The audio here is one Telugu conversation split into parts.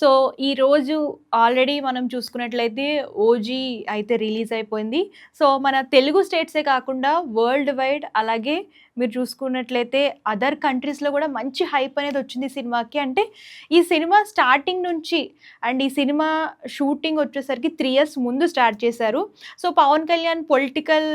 so ఈరోజు ఆల్రెడీ మనం చూసుకున్నట్లయితే ఓజీ అయితే రిలీజ్ అయిపోయింది. సో మన తెలుగు స్టేట్సే కాకుండా వరల్డ్ వైడ్ అలాగే మీరు చూసుకున్నట్లయితే అదర్ కంట్రీస్లో కూడా మంచి హైప్ అనేది వచ్చింది సినిమాకి. అంటే ఈ సినిమా స్టార్టింగ్ నుంచి అండ్ ఈ సినిమా షూటింగ్ వచ్చేసరికి త్రీ ఇయర్స్ ముందు స్టార్ట్ చేశారు. So Pawan Kalyan political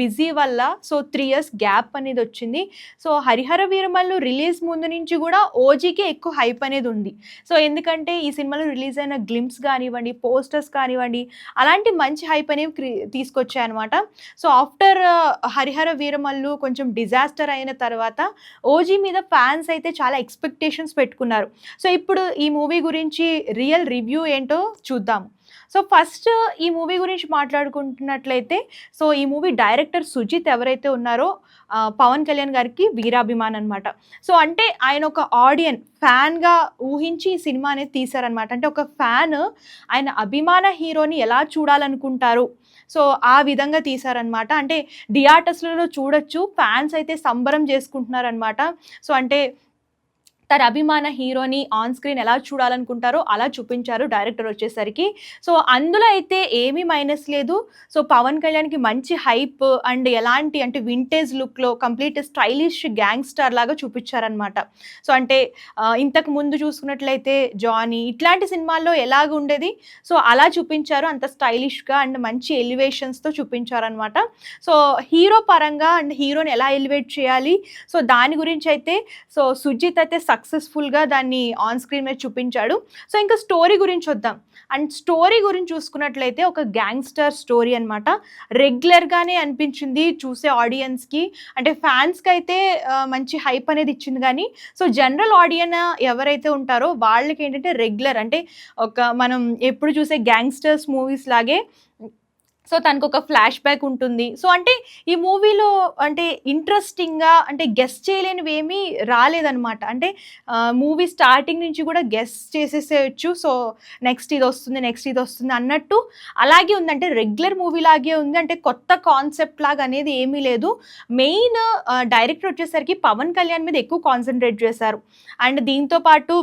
busy వల్ల సో త్రీ ఇయర్స్ గ్యాప్ అనేది వచ్చింది. సో హరిహర వీరమల్లు రిలీజ్ ముందు నుంచి కూడా ఓజీకి ఎక్కువ హైప్ అనేది ఉంది. సో ఎందుకంటే ఈ సినిమాలో రిలీజ్ అయిన గ్లిమ్స్ కానివ్వండి పోస్టర్స్ కానివ్వండి అలాంటి మంచి హైప్ అనేవి తీసుకొచ్చాయి అనమాట so after uh, Harihara Veeramallu కొంచెం డిజాస్టర్ అయిన తర్వాత ఓజీ మీద ఫ్యాన్స్ అయితే చాలా ఎక్స్పెక్టేషన్స్ పెట్టుకున్నారు. సో ఇప్పుడు ఈ మూవీ గురించి రియల్ రివ్యూ ఏంటో చూద్దాం. సో ఫస్ట్ ఈ మూవీ గురించి మాట్లాడుకుంటున్నట్లయితే సో ఈ మూవీ డైరెక్టర్ సుజిత్ ఎవరైతే ఉన్నారో పవన్ కళ్యాణ్ గారికి వీరాభిమాన్ అనమాట సో అంటే ఆయన ఒక ఆడియన్ ఫ్యాన్గా ఊహించి ఈ సినిమా అనేది తీశారనమాట అంటే ఒక ఫ్యాన్ ఆయన అభిమాన హీరోని ఎలా చూడాలనుకుంటారు సో ఆ విధంగా తీశారనమాట అంటే థియేటర్స్లలో చూడొచ్చు ఫ్యాన్స్ అయితే సంబరం చేసుకుంటున్నారనమాట సో అంటే తన అభిమాన హీరోని ఆన్ స్క్రీన్ ఎలా చూడాలనుకుంటారో అలా చూపించారు డైరెక్టర్ వచ్చేసరికి. సో అందులో అయితే ఏమీ మైనస్ లేదు. సో పవన్ కళ్యాణ్కి మంచి హైప్ అండ్ ఎలాంటి అంటే వింటేజ్ లుక్లో కంప్లీట్ స్టైలిష్ గ్యాంగ్స్టర్ లాగా చూపించారనమాట సో అంటే ఇంతకు ముందు చూసుకున్నట్లయితే జానీ ఇట్లాంటి సినిమాల్లో ఎలాగ ఉండేది? సో అలా చూపించారు. అంత స్టైలిష్గా అండ్ మంచి ఎలివేషన్స్తో చూపించారనమాట సో హీరో పరంగా అండ్ హీరోని ఎలా ఎలివేట్ చేయాలి? సో దాని గురించి అయితే సో సుజిత్ అయితే సక్సెస్ఫుల్గా దాన్ని ఆన్ స్క్రీన్ మీద చూపించాడు. సో ఇంకా స్టోరీ గురించి వద్దాం అండ్ స్టోరీ గురించి చూసుకున్నట్లయితే ఒక గ్యాంగ్స్టర్ స్టోరీ అనమాట రెగ్యులర్గానే అనిపించింది చూసే ఆడియన్స్కి అంటే ఫ్యాన్స్కి అయితే మంచి హైప్ అనేది ఇచ్చింది కానీ సో జనరల్ ఆడియన్ ఎవరైతే ఉంటారో వాళ్ళకి ఏంటంటే రెగ్యులర్ అంటే ఒక మనం ఎప్పుడు చూసే గ్యాంగ్స్టర్స్ మూవీస్ లాగే సో తనకు ఒక ఫ్లాష్ బ్యాక్ ఉంటుంది. సో అంటే ఈ మూవీలో అంటే ఇంట్రెస్టింగ్గా అంటే గెస్ చేయలేనివి ఏమీ రాలేదనమాట అంటే మూవీ స్టార్టింగ్ నుంచి కూడా గెస్ చేసేసేయచ్చు. సో నెక్స్ట్ ఇది వస్తుంది నెక్స్ట్ ఇది వస్తుంది అన్నట్టు అలాగే ఉంది అంటే రెగ్యులర్ మూవీ లాగే ఉంది. అంటే కొత్త కాన్సెప్ట్ లాగా అనేది ఏమీ లేదు. మెయిన్ డైరెక్టర్ వచ్చేసరికి పవన్ కళ్యాణ్ మీద ఎక్కువ కాన్సన్ట్రేట్ చేశారు. అండ్ దీంతో పాటు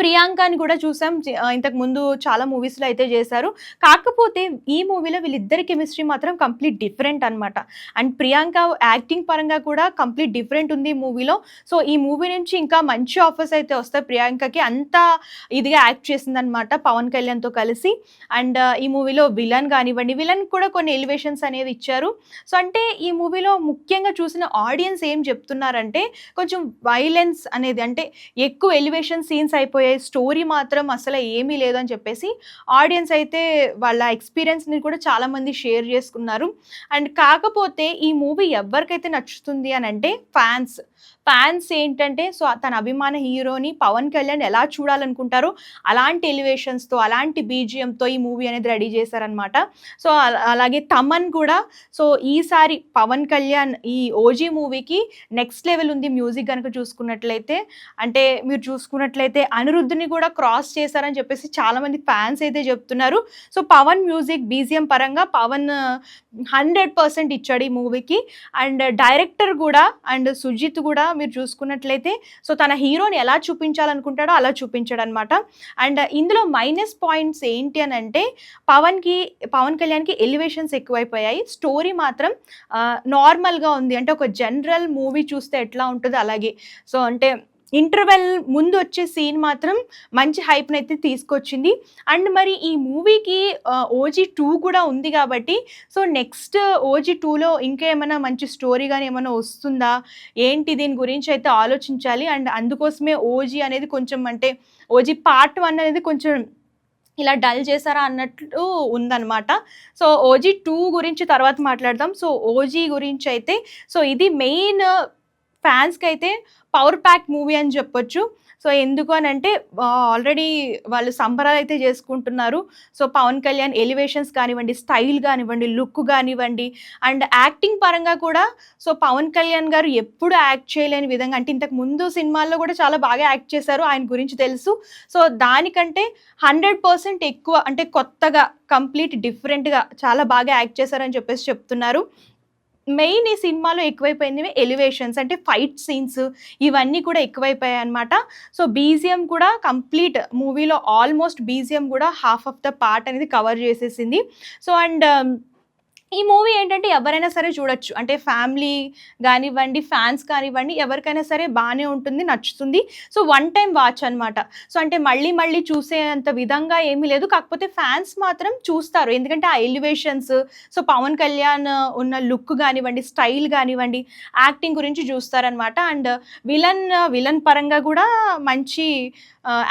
ప్రియాంకని కూడా చూసాం. ఇంతకు ముందు చాలా మూవీస్లో అయితే చేశారు. కాకపోతే ఈ మూవీలో వీళ్ళిద్దరి కెమిస్ట్రీ మాత్రం కంప్లీట్ డిఫరెంట్ అనమాట అండ్ ప్రియాంక యాక్టింగ్ పరంగా కూడా కంప్లీట్ డిఫరెంట్ ఉంది ఈ మూవీలో. సో ఈ మూవీ నుంచి ఇంకా మంచి ఆఫర్స్ అయితే వస్తాయి ప్రియాంకకి. అంత ఇదిగా యాక్ట్ చేసిందనమాట పవన్ కళ్యాణ్తో కలిసి. అండ్ ఈ మూవీలో విలన్ కానివ్వండి విలన్ కూడా కొన్ని ఎలివేషన్స్ అనేవి ఇచ్చారు. సో అంటే ఈ మూవీలో ముఖ్యంగా చూసిన ఆడియన్స్ ఏం చెప్తున్నారంటే కొంచెం వైలెన్స్ అనేది అంటే ఎక్కువ ఎలివేషన్ సీన్స్ అయిపోయాయి స్టోరీ మాత్రం అసలు ఏమీ లేదని చెప్పేసి ఆడియన్స్ అయితే వాళ్ళ ఎక్స్పీరియన్స్ని కూడా చాలామంది షేర్ చేసుకున్నారు. అండ్ కాకపోతే ఈ మూవీ ఎవరికైతే నచ్చుతుంది అని అంటే ఫ్యాన్స్. ఫ్యాన్స్ ఏంటంటే సో తన అభిమాన హీరోని పవన్ కళ్యాణ్ ఎలా చూడాలనుకుంటారో అలాంటి ఎలివేషన్స్తో అలాంటి బీజిఎంతో ఈ మూవీ అనేది రెడీ చేశారనమాట సో అలాగే తమన్ కూడా సో ఈసారి పవన్ కళ్యాణ్ ఈ ఓజీ మూవీకి నెక్స్ట్ లెవెల్ ఉంది మ్యూజిక్ కనుక చూసుకున్నట్లయితే అంటే మీరు చూసుకున్నట్లయితే అనిరుద్ధుని కూడా క్రాస్ చేశారని చెప్పేసి చాలామంది ఫ్యాన్స్ అయితే చెప్తున్నారు. సో పవన్ మ్యూజిక్ బీజిఎం పరంగా పవన్ హండ్రెడ్ పర్సెంట్ ఇచ్చాడు ఈ మూవీకి. అండ్ డైరెక్టర్ కూడా అండ్ సుజిత్ కూడా మీరు చూసుకున్నట్లయితే సో తన హీరోని ఎలా చూపించాలనుకుంటాడో అలా చూపించాడు అనమాట అండ్ ఇందులో మైనస్ పాయింట్స్ ఏంటి అని అంటే పవన్కి పవన్ కళ్యాణ్కి ఎలివేషన్స్ ఎక్కువైపోయాయి. స్టోరీ మాత్రం నార్మల్గా ఉంది. అంటే ఒక జనరల్ మూవీ చూస్తే ఎట్లా ఉంటుందో అలాగే. సో అంటే ఇంటర్వెల్ ముందు వచ్చే సీన్ మాత్రం మంచి హైప్ని అయితే తీసుకొచ్చింది. అండ్ మరి ఈ మూవీకి ఓజీ టూ కూడా ఉంది కాబట్టి సో నెక్స్ట్ ఓజీ టూలో ఇంకా ఏమైనా మంచి స్టోరీ కానీ ఏమైనా వస్తుందా? ఏంటి దీని గురించి అయితే ఆలోచించాలి? అండ్ అందుకోసమే ఓజీ అనేది కొంచెం అంటే ఓజీ పార్ట్ వన్ అనేది కొంచెం ఇలా డల్ చేశారా అన్నట్లు ఉందన్నమాట. సో ఓజీ టూ గురించి తర్వాత మాట్లాడదాం. సో ఓజీ గురించి అయితే సో ఇది మెయిన్ ఫ్యాన్స్కి అయితే పవర్ ప్యాక్ మూవీ అని చెప్పొచ్చు. సో ఎందుకు అని అంటే ఆల్రెడీ వాళ్ళు సంబరాలు అయితే చేసుకుంటున్నారు. సో పవన్ కళ్యాణ్ ఎలివేషన్స్ కానివ్వండి స్టైల్ కానివ్వండి లుక్ కానివ్వండి అండ్ యాక్టింగ్ పరంగా కూడా సో పవన్ కళ్యాణ్ గారు ఎప్పుడు యాక్ట్ చేయలేని విధంగా అంటే ఇంతకు ముందు సినిమాల్లో కూడా చాలా బాగా యాక్ట్ చేశారు ఆయన గురించి తెలుసు. సో దానికంటే హండ్రెడ్ పర్సెంట్ ఎక్కువ అంటే కొత్తగా కంప్లీట్ డిఫరెంట్గా చాలా బాగా యాక్ట్ చేశారని చెప్పేసి చెప్తున్నారు. మెయిన్ ఈ సినిమాలో ఎక్కువైపోయినవి ఎలివేషన్స్ అంటే ఫైట్ సీన్స్ ఇవన్నీ కూడా ఎక్కువైపోయాయి అనమాట సో బీజిఎం కూడా కంప్లీట్ మూవీలో ఆల్మోస్ట్ బీజిఎం కూడా హాఫ్ ఆఫ్ ద పార్ట్ అనేది కవర్ చేసేసింది. సో అండ్ ఈ మూవీ ఏంటంటే ఎవరైనా సరే చూడొచ్చు. అంటే ఫ్యామిలీ కానివ్వండి ఫ్యాన్స్ కానివ్వండి ఎవరికైనా సరే బాగానే ఉంటుంది నచ్చుతుంది. సో వన్ టైం వాచ్ అనమాట సో అంటే మళ్ళీ మళ్ళీ చూసేంత విధంగా ఏమీ లేదు. కాకపోతే ఫ్యాన్స్ మాత్రం చూస్తారు. ఎందుకంటే ఆ ఎలివేషన్స్ సో పవన్ కళ్యాణ్ ఉన్న లుక్ కానివ్వండి స్టైల్ కానివ్వండి యాక్టింగ్ గురించి చూస్తారనమాట అండ్ విలన్ విలన్ పరంగా కూడా మంచి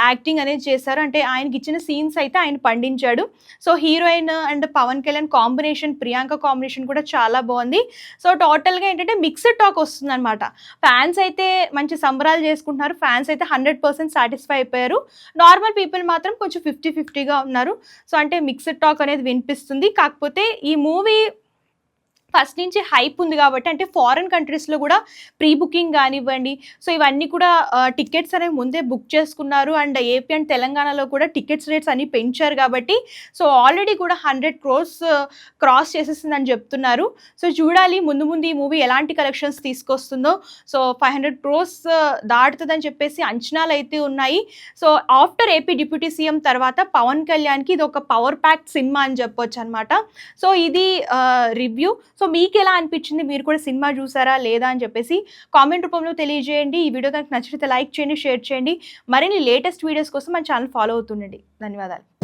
యాక్టింగ్ అనేది చేశారు. అంటే ఆయనకి ఇచ్చిన సీన్స్ అయితే ఆయన పండించాడు. So heroine and Pawan Kalyan combination Priyanka combination కూడా చాలా బాగుంది. సో టోటల్గా ఏంటంటే మిక్స్డ్ టాక్ వస్తుంది అనమాట ఫ్యాన్స్ అయితే మంచి సంబరాలు చేసుకుంటున్నారు. ఫ్యాన్స్ అయితే హండ్రెడ్ పర్సెంట్ సాటిస్ఫై అయిపోయారు. నార్మల్ పీపుల్ మాత్రం కొంచెం ఫిఫ్టీ ఫిఫ్టీగా ఉన్నారు. సో అంటే మిక్స్డ్ టాక్ అనేది వినిపిస్తుంది. కాకపోతే ఈ మూవీ ఫస్ట్ నుంచి హైప్ ఉంది కాబట్టి అంటే ఫారెన్ కంట్రీస్లో కూడా ప్రీ బుకింగ్ కానివ్వండి సో ఇవన్నీ కూడా టికెట్స్ అనేవి ముందే బుక్ చేసుకున్నారు. అండ్ ఏపీ అండ్ తెలంగాణలో కూడా టికెట్స్ రేట్స్ అన్ని పెంచారు కాబట్టి సో ఆల్రెడీ కూడా హండ్రెడ్ క్రోర్స్ క్రాస్ చేసేసిందని చెప్తున్నారు. సో చూడాలి ముందు ముందు ఈ మూవీ ఎలాంటి కలెక్షన్స్ తీసుకొస్తుందో. సో ఫైవ్ హండ్రెడ్ క్రోర్స్ దాటుతుందని చెప్పేసి అంచనాలు అయితే ఉన్నాయి. So after AP deputy CM తర్వాత పవన్ కళ్యాణ్కి ఇది ఒక పవర్ ప్యాక్ సినిమా అని చెప్పొచ్చు అనమాట సో ఇది రివ్యూ. సో మీకు ఎలా అనిపించింది? మీరు కూడా సినిమా చూసారా? లేదా? అని చెప్పేసి కామెంట్ రూపంలో తెలియజేయండి. ఈ వీడియో కనుక నచ్చితే లైక్ చేయండి షేర్ చేయండి. మరిన్ని లేటెస్ట్ వీడియోస్ కోసం మన ఛానల్ ఫాలో అవుతుండండి. ధన్యవాదాలు.